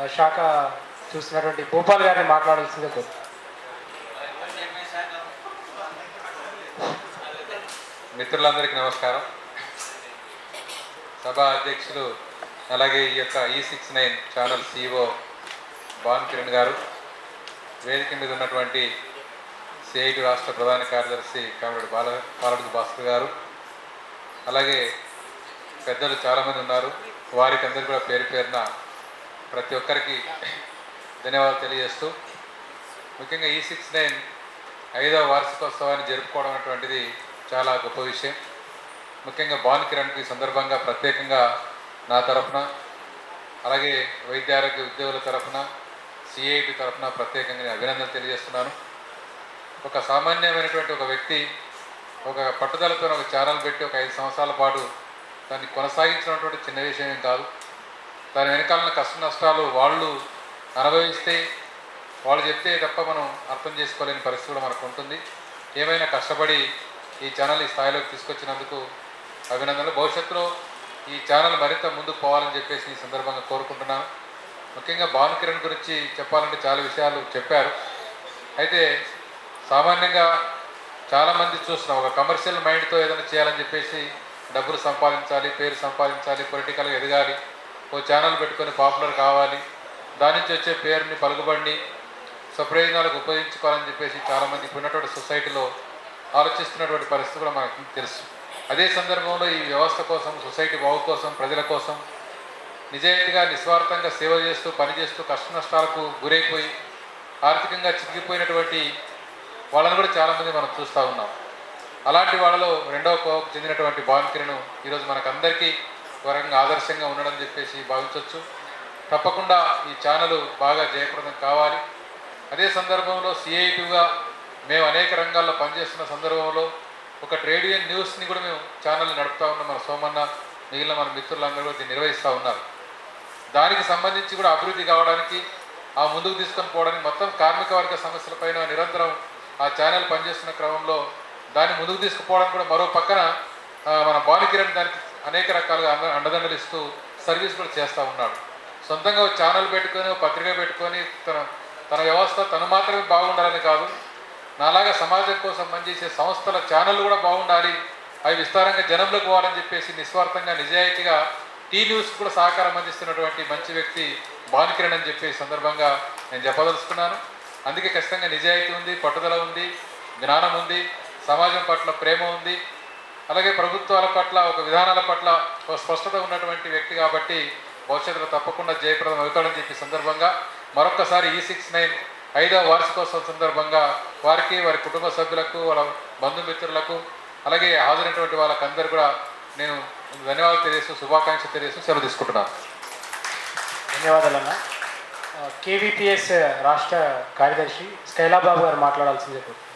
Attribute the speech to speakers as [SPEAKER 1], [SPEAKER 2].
[SPEAKER 1] ఆ, శాఖ చూసినటువంటి భూపాల్ గారిని మాట్లాడాల్సిందే కోరు
[SPEAKER 2] మిత్రులందరికీ నమస్కారం. సభ అధ్యక్షులు అలాగే ఈ యొక్క ఈ six nine channel CEO Bhan Kiran గారు వేదిక మీద ఉన్నటువంటి సిఐటి రాష్ట్ర ప్రధాన కార్యదర్శి కామరెడ్డి బాల పాలడు భాస్కర్ గారు అలాగే పెద్దలు చాలామంది ఉన్నారు. వారికి అందరు కూడా పేరు పేరున ప్రతి ఒక్కరికి ధన్యవాదాలు తెలియజేస్తూ ముఖ్యంగా ఈ సిక్స్ నైన్ ఐదవ వార్షికోత్సవాన్ని జరుపుకోవడం అటువంటిది చాలా గొప్ప విషయం. ముఖ్యంగా భాను కిరణ్కి సందర్భంగా ప్రత్యేకంగా నా తరఫున అలాగే వైద్య ఆరోగ్య ఉద్యోగుల తరఫున సిఐటి తరఫున ప్రత్యేకంగా నేను అభినందనలు తెలియజేస్తున్నాను. ఒక సామాన్యమైనటువంటి ఒక వ్యక్తి ఒక పట్టుదలతో ఒక ఛానల్ పెట్టి ఒక ఐదు సంవత్సరాల పాటు దాన్ని కొనసాగించినటువంటి చిన్న విషయం ఏం కాదు. దాని వెనకాలన్న కష్ట నష్టాలు వాళ్ళు అనుభవిస్తే వాళ్ళు చెప్తే తప్ప మనం అర్థం చేసుకోలేని పరిస్థితి కూడా మనకు ఉంటుంది. ఏమైనా కష్టపడి ఈ ఛానల్ ఈ స్థాయిలోకి తీసుకొచ్చినందుకు అభినందనలు. భవిష్యత్తులో ఈ ఛానల్ మరింత ముందుకు పోవాలని చెప్పేసి ఈ సందర్భంగా కోరుకుంటున్నాను. ముఖ్యంగా భాను కిరణ్ గురించి చెప్పాలంటే చాలా విషయాలు చెప్పారు. అయితే సామాన్యంగా చాలామంది చూస్తున్నాం ఒక కమర్షియల్ మైండ్తో ఏదైనా చేయాలని చెప్పేసి డబ్బులు సంపాదించాలి పేరు సంపాదించాలి పొలిటికల్గా ఎదగాలి. ఓ ఛానల్ పెట్టుకొని పాపులర్ కావాలి. దాని నుంచి వచ్చే పేరుని పలుకుబండి స్వప్రయోజనాలకు ఉపయోగించుకోవాలని చెప్పేసి చాలామంది ఇప్పుడున్నటువంటి సొసైటీలో ఆలోచిస్తున్నటువంటి పరిస్థితి కూడా మనకు తెలుసు. అదే సందర్భంలో ఈ వ్యవస్థ కోసం సొసైటీ బాగు కోసం ప్రజల కోసం నిజాయితీగా నిస్వార్థంగా సేవ చేస్తూ పనిచేస్తూ కష్ట నష్టాలకు గురైపోయి ఆర్థికంగా చిక్కిపోయినటువంటి వాళ్ళని కూడా చాలామంది మనం చూస్తూ ఉన్నాం. అలాంటి వాళ్ళలో రెండవ కోవకు చెందినటువంటి భావన్ ఈరోజు మనకందరికీ వరంగా ఆదర్శంగా ఉండడం చెప్పేసి భావించవచ్చు తప్పకుండా ఈ ఛానల్ బాగా జయప్రదం కావాలి. అదే సందర్భంలో సిఐటిగా మేము అనేక రంగాల్లో పనిచేస్తున్న సందర్భంలో ఒక ట్రేడ్ యూనియన్ న్యూస్ని కూడా మేము ఛానల్ నడుపుతా ఉన్నాం మన సోమన్న మిగిలిన మన మిత్రులందరూ కూడా దీన్ని నిర్వహిస్తూ ఉన్నారు. దానికి సంబంధించి కూడా అభివృద్ధి కావడానికి ఆ ముందుకు తీసుకొని పోవడానికి మొత్తం కార్మిక వర్గ సమస్యలపైన నిరంతరం ఆ ఛానల్ పనిచేస్తున్న క్రమంలో దాన్ని ముందుకు తీసుకుపోవడానికి కూడా మరో పక్కన మన బాలికిరణ్ దానికి అనేక రకాలుగా అండ అండదండలు ఇస్తూ సర్వీస్ కూడా చేస్తూ ఉన్నాడు. సొంతంగా ఒక ఛానల్ పెట్టుకొని ఒక పత్రిక పెట్టుకొని తన తన వ్యవస్థ తను మాత్రమే బాగుండాలని కాదు నాలాగా సమాజం కోసం పనిచేసే సంస్థల ఛానళ్ళు కూడా బాగుండాలి అవి విస్తారంగా జనంలోకి పోవాలని చెప్పేసి నిస్వార్థంగా నిజాయితీగా టీ న్యూస్ కూడా సహకారం అందిస్తున్నటువంటి మంచి వ్యక్తి భానుకిరణ్ అని చెప్పే సందర్భంగా నేను చెప్పదలుచుకున్నాను. అందుకే ఖచ్చితంగా నిజాయితీ ఉంది పట్టుదల ఉంది జ్ఞానం ఉంది సమాజం పట్ల ప్రేమ ఉంది. అలాగే ప్రభుత్వాల పట్ల ఒక విధానాల పట్ల ఒక స్పష్టత ఉన్నటువంటి వ్యక్తి కాబట్టి భవిష్యత్తులో తప్పకుండా జయప్రదం అవుతాడని చెప్పి సందర్భంగా మరొక్కసారి ఈ సిక్స్ నైన్ ఐదవ వార్షికోత్సవం సందర్భంగా వారికి వారి కుటుంబ సభ్యులకు వాళ్ళ బంధుమిత్రులకు అలాగే హాజరైనటువంటి వాళ్ళకందరూ కూడా నేను ధన్యవాదాలు తెలియజేస్తూ శుభాకాంక్షలు తెలియజేస్తూ సెలవు తీసుకుంటున్నాను.
[SPEAKER 1] ధన్యవాదాలన్నా. కేవీపీఎస్ రాష్ట్ర కార్యదర్శి స్కైలాబాబు గారు మాట్లాడాల్సిందే. కోరు